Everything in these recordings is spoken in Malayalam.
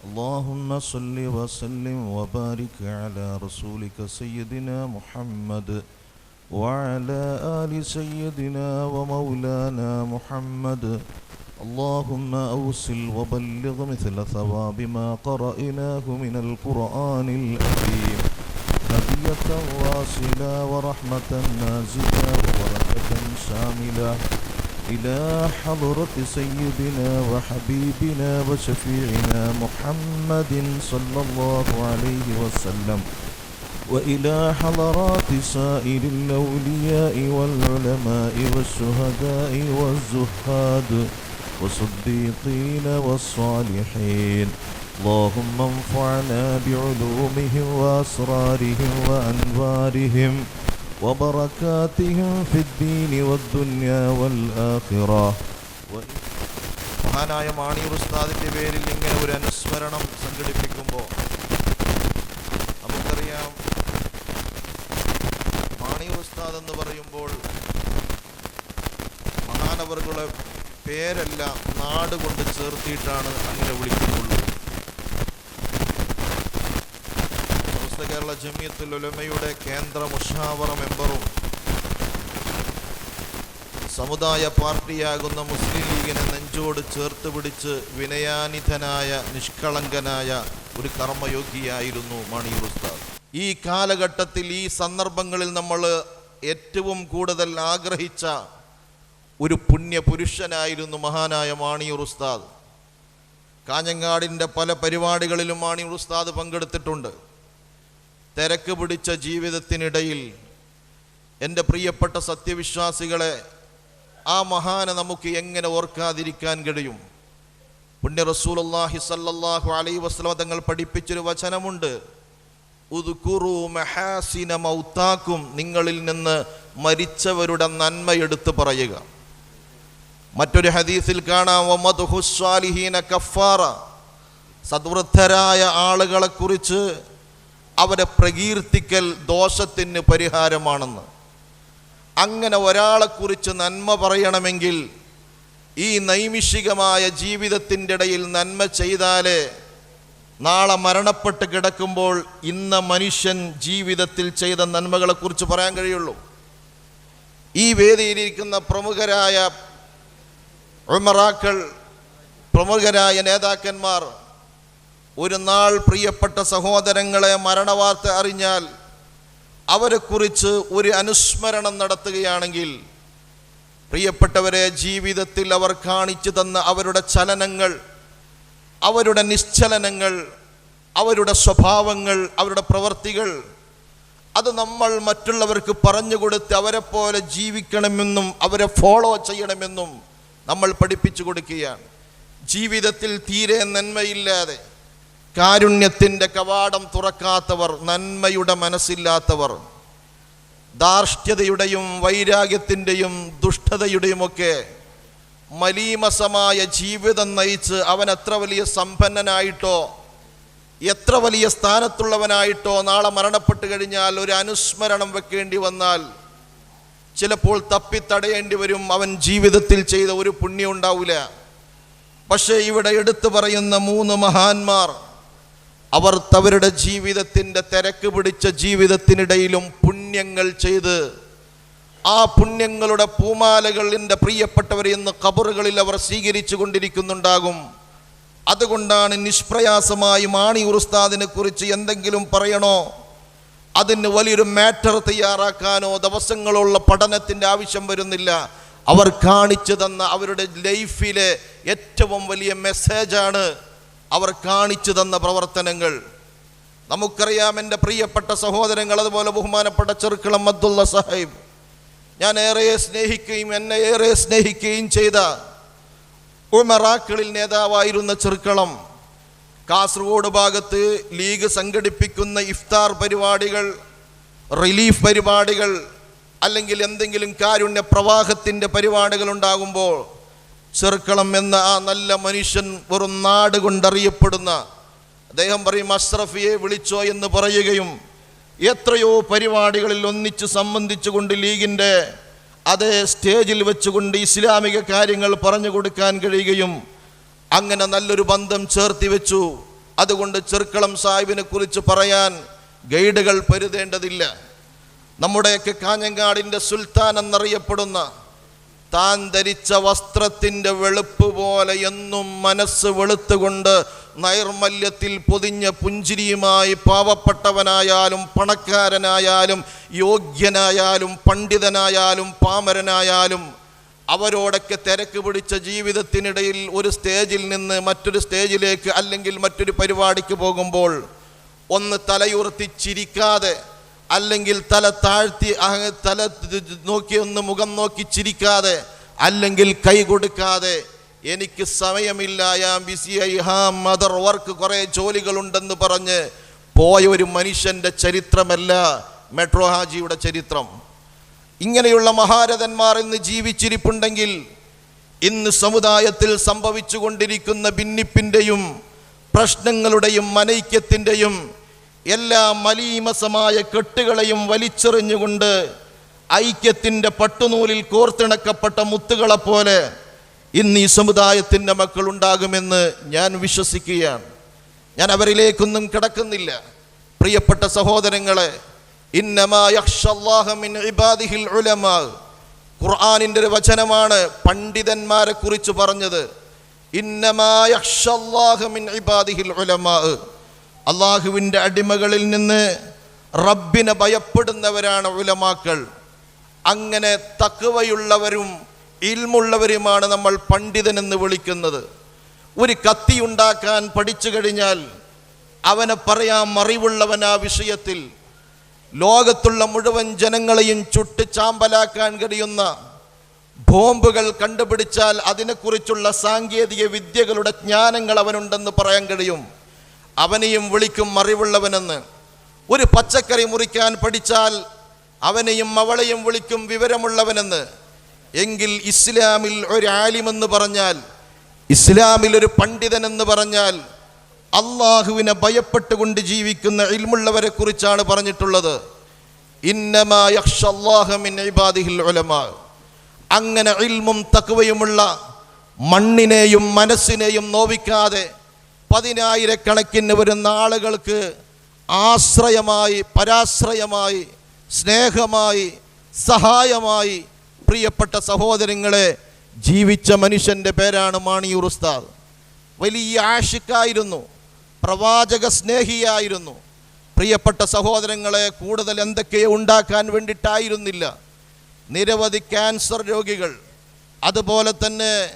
اللهم صل وسلم وبارك على رسولك سيدنا محمد وعلى آل سيدنا ومولانا محمد. اللهم أوصل وبلغ مثل ثواب ما قرأناه من القرآن الحكيم هدية واصلة ورحمة نازلة وبركة شاملة. إلى حضرة سيدنا وحبيبنا وشفيعنا محمد صلى الله عليه وسلم وإلى حضرات سائر الأولياء والعلماء والشهداء والزهاد والصديقين والصالحين. اللهم انفعنا بعلومهم وأسرارهم وأنوارهم وبركاتهم في الدين والدنيا والآخرة മഹാനായ മാണിയൂർ ഉസ്താദിന്റെ പേരിൽ ഇങ്ങനെ ഒരു അനുസ്മരണം സംഘടിപ്പിക്കുമ്പോൾ നമുക്കറിയാം മാണിയൂർ ഉസ്താദ് എന്ന് പറയുമ്പോൾ മഹാനവറുകളെ പേരല്ല നാട് കൊണ്ട് ചേർത്തിയിട്ടാണ് അങ്ങനെ വിളിക്കുന്നുള്ളൂ കേരള ജമിയത്തുൽ ഉലമയുടെ കേന്ദ്ര മുഷാവറ മെമ്പറും സമുദായ പാർട്ടിയാകുന്ന മുസ്ലിം ലീഗിനെ നെഞ്ചോട് ചേർത്ത് പിടിച്ച് വിനയാനിധനായ നിഷ്കളങ്കനായ ഒരു കർമ്മയോഗിയായിരുന്നു മണി ഉസ്താദ്. ഈ കാലഘട്ടത്തിൽ ഈ സന്ദർഭങ്ങളിൽ നമ്മൾ ഏറ്റവും കൂടുതൽ ആഗ്രഹിച്ച ഒരു പുണ്യപുരുഷനായിരുന്നു മഹാനായ മാണിയൂർ ഉസ്താദ്. കാഞ്ഞങ്ങാടിന്റെ പല പരിപാടികളിലും മാണിയൂർ ഉസ്താദ് പങ്കെടുത്തിട്ടുണ്ട്. തിരക്ക് പിടിച്ച ജീവിതത്തിനിടയിൽ എന്റെ പ്രിയപ്പെട്ട സത്യവിശ്വാസികളെ ആ മഹാനെ നമുക്ക് എങ്ങനെ ഓർക്കാതിരിക്കാൻ കഴിയും? പുണ്യ റസൂലുള്ളാഹി സല്ലല്ലാഹു അലൈ വസല്ലം തങ്ങൾ പഠിപ്പിച്ചൊരു വചനമുണ്ട്. മൗത്താക്കും നിങ്ങളിൽ നിന്ന് മരിച്ചവരുടെ നന്മ എടുത്തു പറയുക. മറ്റൊരു ഹദീസിൽ കാണാം വമദ്ഹു സ്വാലിഹീന കഫാറ. അവരെ പ്രകീർത്തിക്കൽ ദോഷത്തിന് പരിഹാരമാണെന്ന്. അങ്ങനെ ഒരാളെക്കുറിച്ച് നന്മ പറയണമെങ്കിൽ ഈ നൈമിഷികമായ ജീവിതത്തിന്റെ ഇടയിൽ നന്മ ചെയ്താലേ നാളെ മരണപ്പെട്ട് കിടക്കുമ്പോൾ ഇന്ന മനുഷ്യൻ ജീവിതത്തിൽ ചെയ്ത നന്മകളെക്കുറിച്ച് പറയാൻ കഴിയുള്ളൂ. ഈ വേദിയിലിരിക്കുന്ന പ്രമുഖരായ ഉമറാക്കൾ പ്രമുഖരായ നേതാക്കന്മാർ ഒരു നാൾ പ്രിയപ്പെട്ട സഹോദരങ്ങളെ മരണവാർത്ത അറിഞ്ഞാൽ അവരെക്കുറിച്ച് ഒരു അനുസ്മരണം നടത്തുകയാണെങ്കിൽ പ്രിയപ്പെട്ടവരെ ജീവിതത്തിൽ അവർ കാണിച്ചു തന്ന അവരുടെ ചലനങ്ങൾ അവരുടെ നിശ്ചലനങ്ങൾ അവരുടെ സ്വഭാവങ്ങൾ അവരുടെ പ്രവർത്തികൾ അത് നമ്മൾ മറ്റുള്ളവർക്ക് പറഞ്ഞു കൊടുത്ത് പോലെ ജീവിക്കണമെന്നും അവരെ ഫോളോ ചെയ്യണമെന്നും നമ്മൾ പഠിപ്പിച്ചു കൊടുക്കുകയാണ്. ജീവിതത്തിൽ തീരെ നന്മയില്ലാതെ കാരുണ്യത്തിന്റെ കവാടം തുറക്കാത്തവർ നന്മയുടെ മനസ്സില്ലാത്തവർ ധാർഷ്ട്യതയുടെയും വൈരാഗ്യത്തിന്റെയും ദുഷ്ടതയുടെയുമൊക്കെ മലീമസമായ ജീവിതം നയിച്ച് അവൻ എത്ര വലിയ സമ്പന്നനായിട്ടോ എത്ര വലിയ സ്ഥാനത്തുള്ളവനായിട്ടോ നാളെ മരണപ്പെട്ട് കഴിഞ്ഞാൽ ഒരു അനുസ്മരണം വെക്കേണ്ടി വന്നാൽ ചിലപ്പോൾ തപ്പിത്തടയേണ്ടി വരും. അവൻ ജീവിതത്തിൽ ചെയ്ത ഒരു പുണ്യം ഉണ്ടാവില്ല പക്ഷേ ഇവിടെ എടുത്തു പറയുന്ന മൂന്ന് മഹാന്മാർ അവർ തവരുടെ ജീവിതത്തിന്റെ തിരക്ക് പിടിച്ച ജീവിതത്തിനിടയിലും പുണ്യങ്ങൾ ചെയ്ത് ആ പുണ്യങ്ങളുടെ പൂമാലകൾ എന്റെ പ്രിയപ്പെട്ടവർ ഇന്ന് കബറുകളിൽ അവർ സ്വീകരിച്ചു കൊണ്ടിരിക്കുന്നുണ്ടാകും. അതുകൊണ്ടാണ് നിഷ്പ്രയാസമായി മാണി ഉറുസ്താദിനെ കുറിച്ച് എന്തെങ്കിലും പറയണോ? അതിന് വലിയൊരു മാറ്റർ തയ്യാറാക്കാനോ ദിവസങ്ങളുള്ള പഠനത്തിന്റെ ആവശ്യം വരുന്നില്ല. അവർ കാണിച്ചു തന്ന അവരുടെ ലൈഫിലെ ഏറ്റവും വലിയ മെസ്സേജാണ് അവർ കാണിച്ചു തന്ന പ്രവർത്തനങ്ങൾ. നമുക്കറിയാം എന്റെ പ്രിയപ്പെട്ട സഹോദരങ്ങൾ അതുപോലെ ബഹുമാനപ്പെട്ട ചെറുക്കളം അബ്ദുള്ള സാഹിബ്. ഞാൻ ഏറെ സ്നേഹിക്കുകയും എന്നെ ഏറെ സ്നേഹിക്കുകയും ചെയ്ത ഉമറാക്കളിൽ നേതാവായിരുന്ന ചെറുക്കളം. കാസർഗോഡ് ഭാഗത്ത് ലീഗ് സംഘടിപ്പിക്കുന്ന ഇഫ്താർ പരിപാടികൾ റിലീഫ് പരിപാടികൾ അല്ലെങ്കിൽ എന്തെങ്കിലും കാരുണ്യ പ്രവാഹത്തിന്റെ പരിപാടികൾ ഉണ്ടാകുമ്പോൾ ചെറുക്കളം എന്ന ആ നല്ല മനുഷ്യൻ വെറും നാട് കൊണ്ടറിയപ്പെടുന്ന അദ്ദേഹം പറയും അഷ്റഫിയെ വിളിച്ചോ എന്ന് പറയുകയും എത്രയോ പരിപാടികളിൽ ഒന്നിച്ച് സംബന്ധിച്ചുകൊണ്ട് ലീഗിന്റെ അതേ സ്റ്റേജിൽ വെച്ചുകൊണ്ട് ഇസ്ലാമിക കാര്യങ്ങൾ പറഞ്ഞു കൊടുക്കാൻ കഴിയുകയും അങ്ങനെ നല്ലൊരു ബന്ധം ചേർത്തി വെച്ചു. അതുകൊണ്ട് ചെറുക്കളം സാഹിബിനെ കുറിച്ച് പറയാൻ ഗൈഡുകൾ പരുതേണ്ടതില്ല. നമ്മുടെയൊക്കെ കാഞ്ഞങ്ങാടിന്റെ സുൽത്താൻ എന്നറിയപ്പെടുന്ന താൻ ധരിച്ച വസ്ത്രത്തിന്റെ വെളുപ്പ് പോലെ എന്നും മനസ്സ് വെളുത്തുകൊണ്ട് നൈർമല്യത്തിൽ പൊതിഞ്ഞ പുഞ്ചിരിയുമായി പാവപ്പെട്ടവനായാലും പണക്കാരനായാലും യോഗ്യനായാലും പണ്ഡിതനായാലും പാമരനായാലും അവരോടൊക്കെ തിരക്ക് പിടിച്ച ജീവിതത്തിനിടയിൽ ഒരു സ്റ്റേജിൽ നിന്ന് മറ്റൊരു സ്റ്റേജിലേക്ക് അല്ലെങ്കിൽ മറ്റൊരു പരിപാടിക്ക് പോകുമ്പോൾ ഒന്ന് തലയുർത്തി ചിരിക്കാതെ അല്ലെങ്കിൽ തല താഴ്ത്തി അഹ- തല നോക്കി ഒന്ന് മുഖം നോക്കി ചിരിക്കാതെ അല്ലെങ്കിൽ കൈ കൊടുക്കാതെ എനിക്ക് സമയമില്ല ഞാൻ ബിസിയായി ഹാ മദർ വർക്ക് കുറേ ജോലികളുണ്ടെന്ന് പറഞ്ഞ് പോയ ഒരു മനുഷ്യന്റെ ചരിത്രമല്ല മെട്രോ ഹാജിയുടെ ചരിത്രം. ഇങ്ങനെയുള്ള മഹാരഥന്മാർ ഇന്ന് ജീവിച്ചിരിപ്പുണ്ടെങ്കിൽ ഇന്ന് സമുദായത്തിൽ സംഭവിച്ചു കൊണ്ടിരിക്കുന്ന ഭിന്നിപ്പിന്റെയും പ്രശ്നങ്ങളുടെയും മനൈക്യത്തിന്റെയും എല്ലാ മലീമസമായ കെട്ടുകളെയും വലിച്ചെറിഞ്ഞുകൊണ്ട് ഐക്യത്തിന്റെ പട്ടുനൂലിൽ കോർത്തിണക്കപ്പെട്ട മുത്തുകളെപ്പോലെ ഇന്ന് ഈ സമുദായത്തിന്റെ മക്കൾ ഉണ്ടാകുമെന്ന് ഞാൻ വിശ്വസിക്കുകയാണ്. ഞാൻ അവരിലേക്കൊന്നും കിടക്കുന്നില്ല. പ്രിയപ്പെട്ട സഹോദരങ്ങളെ ഖുർആാനിന്റെ ഒരു വചനമാണ് പണ്ഡിതന്മാരെ കുറിച്ച് പറഞ്ഞത്. ഇന്നമാ ഇബാദിഹിൽ ഉലമാ. അള്ളാഹുവിന്റെ അടിമകളിൽ നിന്ന് റബ്ബിനെ ഭയപ്പെടുന്നവരാണ് ഉലമാക്കൾ. അങ്ങനെ തക്കവയുള്ളവരും ഇൽമുള്ളവരുമാണ് നമ്മൾ പണ്ഡിതനെന്ന് വിളിക്കുന്നത്. ഒരു കത്തി ഉണ്ടാക്കാൻ പഠിച്ചു കഴിഞ്ഞാൽ അവനെ പറയാം അറിവുള്ളവൻ ആ വിഷയത്തിൽ. ലോകത്തുള്ള മുഴുവൻ ജനങ്ങളെയും ചുട്ട് ചാമ്പലാക്കാൻ കഴിയുന്ന ബോംബുകൾ കണ്ടുപിടിച്ചാൽ അതിനെക്കുറിച്ചുള്ള സാങ്കേതിക വിദ്യകളുടെ ജ്ഞാനങ്ങൾ അവനുണ്ടെന്ന് പറയാൻ കഴിയും. അവനെയും വിളിക്കും അറിവുള്ളവനെന്ന്. ഒരു പച്ചക്കറി മുറിക്കാൻ പഠിച്ചാൽ അവനെയും അവളെയും വിളിക്കും വിവരമുള്ളവനെന്ന്. എങ്കിൽ ഇസ്ലാമിൽ ഒരു ആലിമെന്ന് പറഞ്ഞാൽ ഇസ്ലാമിൽ ഒരു പണ്ഡിതൻ എന്ന് പറഞ്ഞാൽ അള്ളാഹുവിനെ ഭയപ്പെട്ടുകൊണ്ട് ജീവിക്കുന്ന ഇൽമുള്ളവരെ കുറിച്ചാണ് പറഞ്ഞിട്ടുള്ളത്. അങ്ങനെ ഇൽമും തക്വയുമുള്ള മണ്ണിനെയും മനസ്സിനെയും നോവിക്കാതെ പതിനായിരക്കണക്കിന് വരുന്ന ആളുകൾക്ക് ആശ്രയമായി പരാശ്രയമായി സ്നേഹമായി സഹായമായി പ്രിയപ്പെട്ട സഹോദരങ്ങളെ ജീവിച്ച മനുഷ്യന്റെ പേരാണ് മാണിയൂർ ഉസ്താദ്. വലിയ ആഷിക്കായിരുന്നു പ്രവാചക സ്നേഹിയായിരുന്നു. പ്രിയപ്പെട്ട സഹോദരങ്ങളെ കൂടുതൽ എന്തൊക്കെയോ ഉണ്ടാക്കാൻ വേണ്ടിയിട്ടായിരുന്നില്ല. നിരവധി ക്യാൻസർ രോഗികൾ അതുപോലെ തന്നെ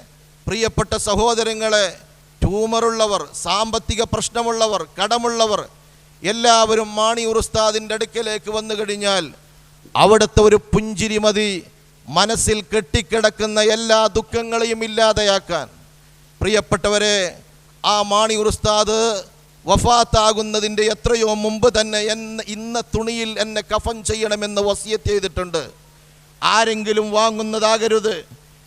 പ്രിയപ്പെട്ട സഹോദരങ്ങളെ ട്യൂമറുള്ളവർ സാമ്പത്തിക പ്രശ്നമുള്ളവർ കടമുള്ളവർ എല്ലാവരും മാണി ഉസ്താദിന്റെ അടുക്കലേക്ക് വന്നു കഴിഞ്ഞാൽ അവിടുത്തെ ഒരു പുഞ്ചിരി മതി. മനസ്സിൽ കെട്ടിക്കിടക്കുന്ന എല്ലാ ദുഃഖങ്ങളെയും ഇല്ലാതെയാക്കാൻ. പ്രിയപ്പെട്ടവരെ ആ മാണി ഉസ്താദ് വഫാത്താകുന്നതിന്റെ എത്രയോ മുമ്പ് തന്നെ എന്നെ ഇന്ന തുണിയിൽ എന്നെ കഫൻ ചെയ്യണമെന്ന് വസിയത്ത് ചെയ്തിട്ടുണ്ട്. ആരെങ്കിലും വാങ്ങുന്നതാകരുത്.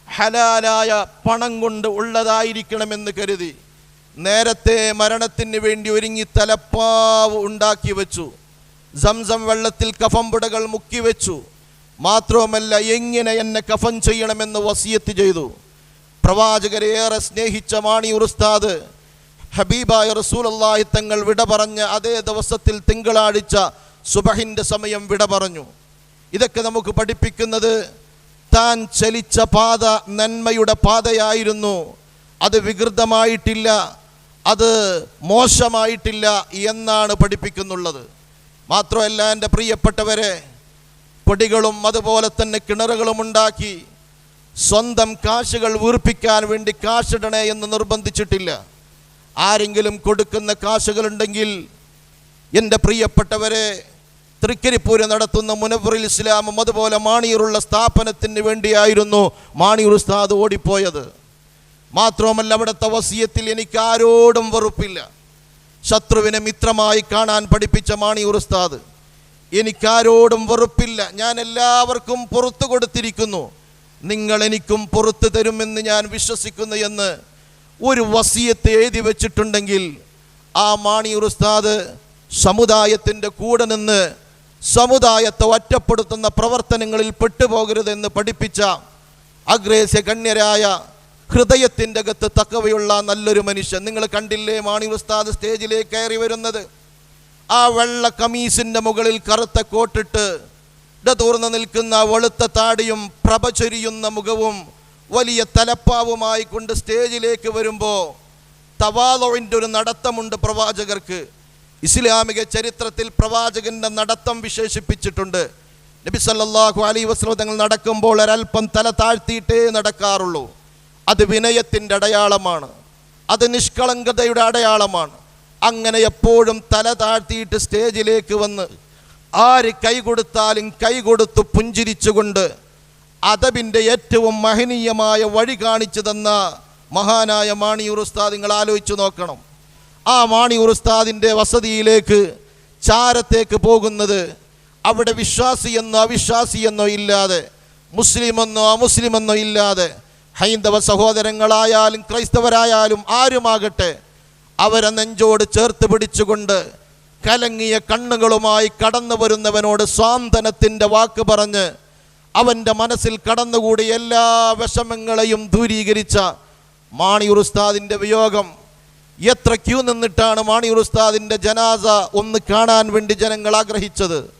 ഹലാലായ പണം കൊണ്ട് ഉള്ളതായിരിക്കണമെന്ന് കരുതി. നേരത്തെ മരണത്തിന് വേണ്ടി ഒരുങ്ങി തലപ്പാവ് ഉണ്ടാക്കി വെച്ചു. സംസം വെള്ളത്തിൽ കഫംപുടകൾ മുക്കി വെച്ചു. മാത്രവുമല്ല എങ്ങനെ എന്നെ കഫം ചെയ്യണമെന്ന് വസിയത്ത് ചെയ്തു. പ്രവാചകരെ ഏറെ സ്നേഹിച്ച മാണി ഉറുസ്താദ് ഹബീബായ റസൂലല്ലാഹി തങ്ങൾ വിട പറഞ്ഞ അതേ ദിവസത്തിൽ തിങ്കളാഴ്ച സുബഹിന്റെ സമയം വിട പറഞ്ഞു. ഇതൊക്കെ നമുക്ക് പഠിപ്പിക്കുന്നത് താൻ ചലിച്ച പാത നന്മയുടെ പാതയായിരുന്നു. അത് വികൃതമായിട്ടില്ല അത് മോശമായിട്ടില്ല എന്നാണ് പഠിപ്പിക്കുന്നുള്ളത്. മാത്രമല്ല എന്റെ പ്രിയപ്പെട്ടവരെ പൊടികളും അതുപോലെ തന്നെ കിണറുകളും ഉണ്ടാക്കി സ്വന്തം കാശുകൾ വീർപ്പിക്കാൻ വേണ്ടി കാശിടണേ എന്ന് നിർബന്ധിച്ചിട്ടില്ല. ആരെങ്കിലും കൊടുക്കുന്ന കാശുകളുണ്ടെങ്കിൽ എന്റെ പ്രിയപ്പെട്ടവരെ തൃക്കരിപ്പൂര് നടത്തുന്ന മുനവറിൽ ഇസ്ലാമും അതുപോലെ മാണിയൂറുള്ള സ്ഥാപനത്തിന് വേണ്ടിയായിരുന്നു മാണിയൂർ ഉസ്താദ് ഓടിപ്പോയത്. മാത്രവുമല്ല അവിടുത്തെ വസിയത്തിൽ എനിക്ക് ആരോടും വെറുപ്പില്ല. ശത്രുവിനെ മിത്രമായി കാണാൻ പഠിപ്പിച്ച മാണി ഉസ്താദ് എനിക്കാരോടും വെറുപ്പില്ല. ഞാൻ എല്ലാവർക്കും പുറത്തു കൊടുത്തിരിക്കുന്നു. നിങ്ങൾ എനിക്കും പുറത്തു തരുമെന്ന് ഞാൻ വിശ്വസിക്കുന്നു എന്ന് ഒരു വസീയത്ത് എഴുതി വെച്ചിട്ടുണ്ടെങ്കിൽ ആ മാണി ഉസ്താദ് സമുദായത്തിന്റെ കൂടെ നിന്ന് സമുദായത്തെ ഒറ്റപ്പെടുത്തുന്ന പ്രവർത്തനങ്ങളിൽ പെട്ടുപോകരുതെന്ന് പഠിപ്പിച്ച അഗ്രേസ്യ ഗണ്യരായ ഹൃദയത്തിന്റെ അകത്ത് തക്കവയുള്ള നല്ലൊരു മനുഷ്യൻ. നിങ്ങൾ കണ്ടില്ലേ മാണി ഉസ്താദ് സ്റ്റേജിലേക്ക് കയറി വരുന്നത്? ആ വെള്ള കമീസിന്റെ മുകളിൽ കറുത്ത കോട്ടിട്ട് ഇടതൂർന്ന് നിൽക്കുന്ന വെളുത്ത താടിയും പ്രഭ ചൊരിയുന്ന മുഖവും വലിയ തലപ്പാവുമായി കൊണ്ട് സ്റ്റേജിലേക്ക് വരുമ്പോൾ തവാലോവിന്റെ ഒരു നടത്തമുണ്ട് പ്രവാചകർക്ക്. ഇസ്ലാമിക ചരിത്രത്തിൽ പ്രവാചകന്റെ നടത്തം വിശേഷിപ്പിച്ചിട്ടുണ്ട്. നബി സല്ലല്ലാഹു അലൈഹി വസല്ലം തങ്ങൾ നടക്കുമ്പോൾ ഒരൽപ്പം തല താഴ്ത്തിയിട്ടേ നടക്കാറുള്ളൂ. അത് വിനയത്തിന്റെ അടയാളമാണ്. അത് നിഷ്കളങ്കതയുടെ അടയാളമാണ്. അങ്ങനെ എപ്പോഴും തല താഴ്ത്തിയിട്ട് സ്റ്റേജിലേക്ക് വന്ന് ആര് കൈ കൊടുത്താലും കൈ കൊടുത്തു പുഞ്ചിരിച്ചുകൊണ്ട് അതബിന്റെ ഏറ്റവും മഹനീയമായ വഴി കാണിച്ചു തന്ന മഹാനായ മാണിയൂർ ഉസ്താദ് നിങ്ങൾ ആലോചിച്ചു നോക്കണം. ആ മാണിയൂർ ഉസ്താദിന്റെ വസതിയിലേക്ക് ചാരത്തേക്ക് പോകുന്നത് അവിടെ വിശ്വാസിയെന്നോ അവിശ്വാസിയെന്നോ ഇല്ലാതെ മുസ്ലിമെന്നോ അമുസ്ലിമെന്നോ ഇല്ലാതെ ഹൈന്ദവ സഹോദരങ്ങളായാലും ക്രൈസ്തവരായാലും ആരുമാകട്ടെ അവരെ നെഞ്ചോട് ചേർത്ത് പിടിച്ചുകൊണ്ട് കലങ്ങിയ കണ്ണുകളുമായി കടന്നു വരുന്നവനോട് സ്വാന്തനത്തിന്റെ വാക്ക് പറഞ്ഞ് അവന്റെ മനസ്സിൽ കടന്നുകൂടി എല്ലാ വിഷമങ്ങളെയും ദൂരീകരിച്ച മാണിയൂർ ഉസ്താദിന്റെ വിയോഗം. എത്ര ക്യൂ നിന്നിട്ടാണ് മാണിയൂർ ഉസ്താദിന്റെ ജനാസ ഒന്ന് കാണാൻ വേണ്ടി ജനങ്ങൾ ആഗ്രഹിച്ചത്?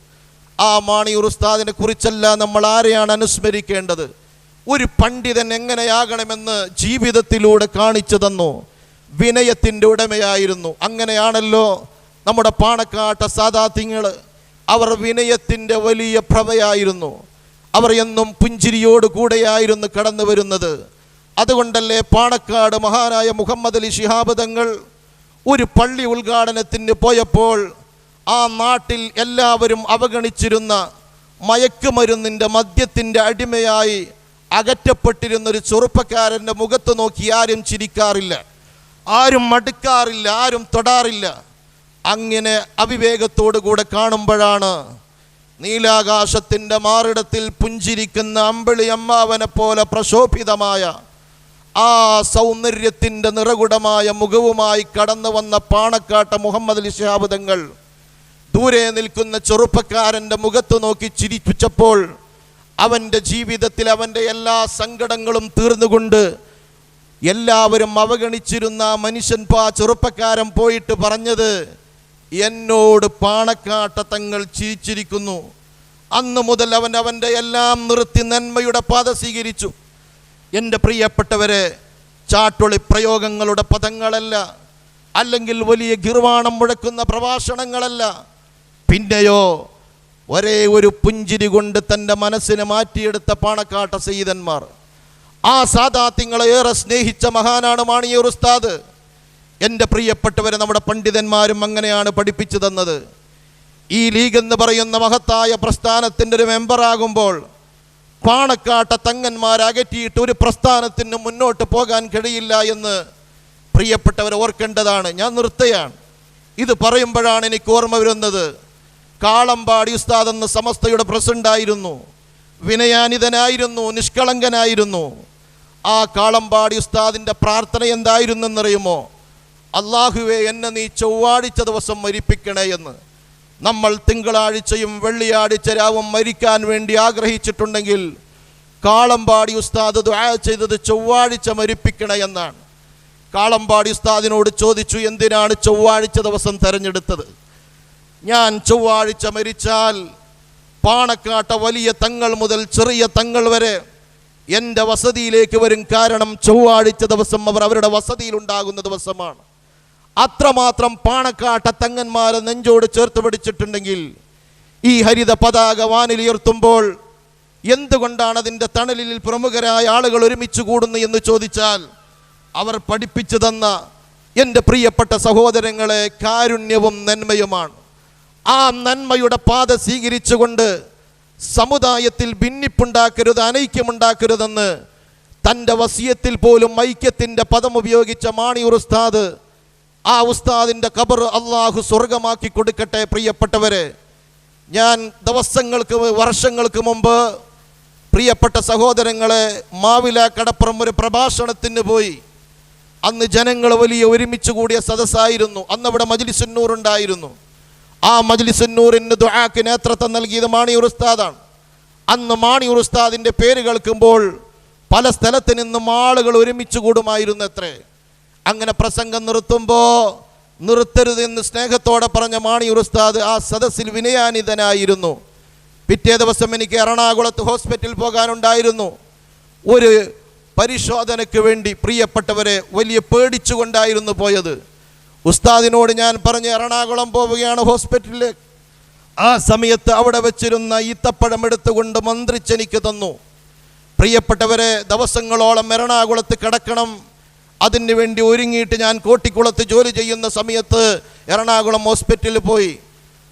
ആ മാണിയൂർ ഉസ്താദിനെ കുറിച്ചല്ല നമ്മൾ ആരെയാണ് അനുസ്മരിക്കേണ്ടത്? ഒരു പണ്ഡിതൻ എങ്ങനെയാകണമെന്ന് ജീവിതത്തിലൂടെ കാണിച്ചു തന്നു. വിനയത്തിന്റെ ഉടമയായിരുന്നു. അങ്ങനെയാണല്ലോ നമ്മുടെ പാണക്കാട്ട സാദാത്യങ്ങൾ അവർ വിനയത്തിന്റെ വലിയ പ്രഭയായിരുന്നു. അവർ എന്നും പുഞ്ചിരിയോട് കൂടെയായിരുന്നു കടന്നു വരുന്നത്. അതുകൊണ്ടല്ലേ പാണക്കാട് മഹാനായ മുഹമ്മദ് അലി ശിഹാബ് തങ്ങൾ ഒരു പള്ളി ഉദ്ഘാടനത്തിന് പോയപ്പോൾ ആ നാട്ടിൽ എല്ലാവരും അവഗണിച്ചിരുന്ന മയക്കുമരുന്നിന്റെ മദ്യത്തിന്റെ അടിമയായി അകറ്റപ്പെട്ടിരുന്ന ഒരു ചെറുപ്പക്കാരന്റെ മുഖത്ത് നോക്കി ആരും ചിരിക്കാറില്ല ആരും മടുക്കാറില്ല ആരും തൊടാറില്ല. അങ്ങനെ അവിവേകത്തോടു കൂടെ കാണുമ്പോഴാണ് നീലാകാശത്തിന്റെ മാറിടത്തിൽ പുഞ്ചിരിക്കുന്ന അമ്പിളി അമ്മാവനെ പോലെ പ്രശോഭിതമായ ആ സൗന്ദര്യത്തിന്റെ നിറകുടമായ മുഖവുമായി കടന്നു വന്ന പാണക്കാട്ട മുഹമ്മദ് അലി ശിഹാബ് തങ്ങൾ ദൂരെ നിൽക്കുന്ന ചെറുപ്പക്കാരന്റെ മുഖത്ത് നോക്കി ചിരിപ്പിച്ചപ്പോൾ അവന്റെ ജീവിതത്തിൽ അവന്റെ എല്ലാ സങ്കടങ്ങളും തീർന്നുകൊണ്ട് എല്ലാവരും അവഗണിച്ചിരുന്ന മനുഷ്യൻ പാ ചെറുപ്പക്കാരൻ പോയിട്ട് പറഞ്ഞത് എന്നോട് പാണക്കാട്ട തങ്ങൾ ചിരിച്ചിരിക്കുന്നു അന്ന് മുതൽ അവൻ അവന്റെ എല്ലാം നിർത്തി നന്മയുടെ പാത സ്വീകരിച്ചു. എന്റെ പ്രിയപ്പെട്ടവരെ ചാട്ടൊളി പ്രയോഗങ്ങളുടെ പദങ്ങളല്ല അല്ലെങ്കിൽ വലിയ ഗിർവാണം മുഴക്കുന്ന പ്രഭാഷണങ്ങളല്ല. പിന്നെയോ ഒരേ ഒരു പുഞ്ചിരി കൊണ്ട് തന്റെ മനസ്സിനെ മാറ്റിയെടുത്ത പാണക്കാട്ട സയ്യിദന്മാർ. ആ സാദാത്യങ്ങളെ ഏറെ സ്നേഹിച്ച മഹാനാണ് മാണിയൂർ ഉസ്താദ്. എന്റെ പ്രിയപ്പെട്ടവരെ നമ്മുടെ പണ്ഡിതന്മാരും അങ്ങനെയാണ് പഠിപ്പിച്ചു തന്നത് ഈ ലീഗ് എന്ന് പറയുന്ന മഹത്തായ പ്രസ്ഥാനത്തിന്റെ ഒരു മെമ്പറാകുമ്പോൾ പാണക്കാട്ട തങ്ങന്മാരകറ്റിയിട്ട് ഒരു പ്രസ്ഥാനത്തിന് മുന്നോട്ട് പോകാൻ കഴിയില്ല എന്ന് പ്രിയപ്പെട്ടവർ ഓർക്കേണ്ടതാണ്. ഞാൻ നിർത്തുകയാണ് ഇത് പറയുമ്പോഴാണ് എനിക്ക് ഓർമ്മ വരുന്നത്. കാളമ്പാടി ഉസ്താദ് എന്ന സമസ്തയുടെ പ്രസിഡന്റായിരുന്നു വിനയാനിതനായിരുന്നു നിഷ്കളങ്കനായിരുന്നു. ആ കാളമ്പാടി ഉസ്താദിന്റെ പ്രാർത്ഥന എന്തായിരുന്നെന്നറിയുമോ? അള്ളാഹുവെ എന്നെ നീ ചൊവ്വാഴ്ച ദിവസം മരിപ്പിക്കണേ എന്ന്. നമ്മൾ തിങ്കളാഴ്ചയും വെള്ളിയാഴ്ച രാവും മരിക്കാൻ വേണ്ടി ആഗ്രഹിച്ചിട്ടുണ്ടെങ്കിൽ കാളമ്പാടി ഉസ്താദ് ദുആ ചെയ്തത് ചൊവ്വാഴ്ച മരിപ്പിക്കണേ എന്നാണ്. കാളമ്പാടി ഉസ്താദിനോട് ചോദിച്ചു എന്തിനാണ് ചൊവ്വാഴ്ച ദിവസം തെരഞ്ഞെടുത്തത്? ഞാൻ ചൊവ്വാഴ്ച മരിച്ചാൽ പാണക്കാട്ട വലിയ തങ്ങൾ മുതൽ ചെറിയ തങ്ങൾ വരെ എന്റെ വസതിയിലേക്ക് വരും കാരണം ചൊവ്വാഴ്ച ദിവസം അവർ അവരുടെ വസതിയിൽ ഉണ്ടാകുന്ന ദിവസമാണ്. അത്രമാത്രം പാണക്കാട്ട തങ്ങന്മാരെ നെഞ്ചോട് ചേർത്ത് പിടിച്ചിട്ടുണ്ടെങ്കിൽ ഈ ഹരിത പതാക വാനിലുയർത്തുമ്പോൾ എന്തുകൊണ്ടാണ് അതിന്റെ തണലിൽ പ്രമുഖരായ ആളുകൾ ഒരുമിച്ച് കൂടുന്നു എന്ന് ചോദിച്ചാൽ അവർ പഠിപ്പിച്ചു തന്ന എന്റെ പ്രിയപ്പെട്ട സഹോദരങ്ങളെ കാരുണ്യവും നന്മയുമാണ്. ആ നന്മയുടെ പാത സ്വീകരിച്ചുകൊണ്ട് സമുദായത്തിൽ ഭിന്നിപ്പുണ്ടാക്കരുത് അനൈക്യമുണ്ടാക്കരുതെന്ന് തന്റെ വസിയത്തിൽ പോലും ഐക്യത്തിന്റെ പദം ഉപയോഗിച്ച മാണിയൂർ ഉസ്താദ് ആ ഉസ്താദിന്റെ ഖബർ അള്ളാഹു സ്വർഗമാക്കി കൊടുക്കട്ടെ പ്രിയപ്പെട്ടവരെ. ഞാൻ ദിവസങ്ങൾക്ക് വർഷങ്ങൾക്ക് മുമ്പ് പ്രിയപ്പെട്ട സഹോദരങ്ങളെ മാവില കടപ്പുറം ഒരു പ്രഭാഷണത്തിന് പോയി. അന്ന് ജനങ്ങൾ വലിയ ഒരുമിച്ച് കൂടിയ സദസ്സായിരുന്നു. അന്നവിടെ ഉണ്ടായിരുന്നു. ആ മജ്ലിസുന്നൂറിന് ദുആക്ക് നേതൃത്വം നൽകിയത് മാണിയൂർ ഉസ്താദാണ്. അന്ന് മാണിയൂർ ഉസ്താദിന്റെ പേര് കേൾക്കുമ്പോൾ പല സ്ഥലത്ത് നിന്നും ആളുകൾ ഒരുമിച്ച് കൂടുമായിരുന്നു അത്രേ അങ്ങനെ പ്രസംഗം നിർത്തുമ്പോൾ നിർത്തരുതെന്ന് സ്നേഹത്തോടെ പറഞ്ഞ മാണിയൂർ ഉസ്താദ് ആ സദസ്സിൽ വിനയാനിതനായിരുന്നു. പിറ്റേ ദിവസം എനിക്ക് എറണാകുളത്ത് ഹോസ്പിറ്റലിൽ പോകാനുണ്ടായിരുന്നു. ഒരു പരിശോധനയ്ക്ക് വേണ്ടി പ്രിയപ്പെട്ടവരെ വലിയ പേടിച്ചുകൊണ്ടായിരുന്നു പോയത്. ഉസ്താദിനോട് ഞാൻ പറഞ്ഞ് എറണാകുളം പോവുകയാണ് ഹോസ്പിറ്റലിൽ. ആ സമയത്ത് അവിടെ വെച്ചിരുന്ന ഈത്തപ്പഴം എടുത്തുകൊണ്ട് മന്ത്രിച്ചെനിക്ക് തന്നു. പ്രിയപ്പെട്ടവരെ ദിവസങ്ങളോളം എറണാകുളത്ത് കിടക്കണം. അതിന് വേണ്ടി ഒരുങ്ങിയിട്ട് ഞാൻ കോട്ടിക്കുളത്ത് ജോലി ചെയ്യുന്ന സമയത്ത് എറണാകുളം ഹോസ്പിറ്റലിൽ പോയി.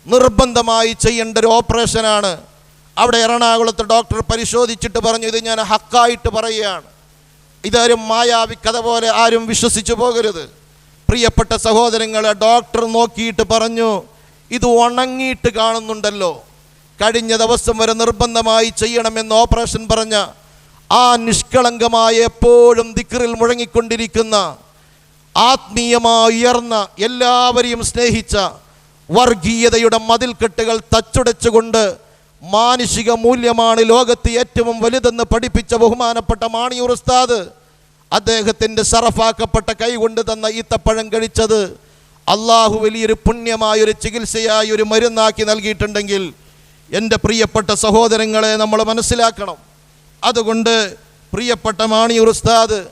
നിർബന്ധമായി ചെയ്യേണ്ട ഒരു ഓപ്പറേഷനാണ്. അവിടെ എറണാകുളത്ത് ഡോക്ടർ പരിശോധിച്ചിട്ട് പറഞ്ഞു ഇത് ഞാൻ ഹക്കായിട്ട് പറയുകയാണ്. ഇതാരും മായാവി കഥ പോലെ ആരും വിശ്വസിച്ചു പോകരുത്. പ്രിയപ്പെട്ട സഹോദരങ്ങളെ ഡോക്ടർ നോക്കിയിട്ട് പറഞ്ഞു ഇത് ഉണങ്ങിയിട്ട് കാണുന്നുണ്ടല്ലോ. കഴിഞ്ഞ ദിവസം വരെ നിർബന്ധമായി ചെയ്യണമെന്ന് ഓപ്പറേഷൻ പറഞ്ഞ ആ നിഷ്കളങ്കമായ എപ്പോഴും ദിക്റിൽ മുഴങ്ങിക്കൊണ്ടിരിക്കുന്ന ആത്മീയമായി ഉയർന്ന എല്ലാവരെയും സ്നേഹിച്ച വർഗീയതയുടെ മതിൽക്കെട്ടുകൾ തച്ചുടച്ചുകൊണ്ട് മാനുഷിക മൂല്യമാണ് ലോകത്ത് ഏറ്റവും വലുതെന്ന് പഠിപ്പിച്ച ബഹുമാനപ്പെട്ട മാണിയൂർ ഉസ്താദ്. അദ്ദേഹത്തിന്റെ സറഫാക്കപ്പെട്ട കൈകൊണ്ട് തന്ന ഈത്തപ്പഴം കഴിച്ചത് അള്ളാഹു വലിയൊരു പുണ്യമായൊരു ചികിത്സയായി ഒരു മരുന്നാക്കി നൽകിയിട്ടുണ്ടെങ്കിൽ എന്റെ പ്രിയപ്പെട്ട സഹോദരങ്ങളെ നമ്മൾ മനസ്സിലാക്കണം. അതുകൊണ്ട് പ്രിയപ്പെട്ട മാണിയൂർ ഉസ്താദ്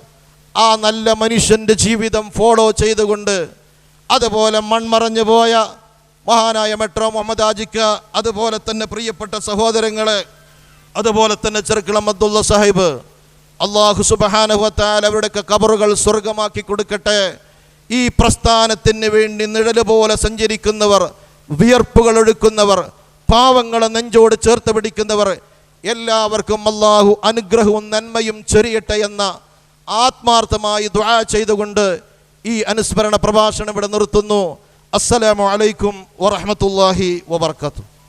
ആ നല്ല മനുഷ്യന്റെ ജീവിതം ഫോളോ ചെയ്തുകൊണ്ട് അതുപോലെ മൺമറഞ്ഞു പോയ മഹാനായ മെട്രോ മുഹമ്മദ് ആജിക്ക അതുപോലെ തന്നെ പ്രിയപ്പെട്ട സഹോദരങ്ങളെ അതുപോലെ തന്നെ ചെറുക്കിളം അബ്ദുള്ള സാഹിബ് അള്ളാഹു സുബഹാനുഹത്താൽ അവരുടെയൊക്കെ കബറുകൾ സ്വർഗമാക്കി കൊടുക്കട്ടെ. ഈ പ്രസ്ഥാനത്തിന് വേണ്ടി നിഴൽ പോലെ സഞ്ചരിക്കുന്നവർ വിയർപ്പുകൾ ഒഴുക്കുന്നവർ പാവങ്ങളെ നെഞ്ചോട് ചേർത്ത് പിടിക്കുന്നവർ എല്ലാവർക്കും അള്ളാഹു അനുഗ്രഹവും നന്മയും ചൊരിയട്ടെ എന്ന ആത്മാർത്ഥമായി ദുആ ചെയ്തുകൊണ്ട് ഈ അനുസ്മരണ പ്രഭാഷണം ഇവിടെ നിർത്തുന്നു. അസ്സലാമു അലൈക്കും വറഹ്മത്തുള്ളാഹി വബർക്കാത്തു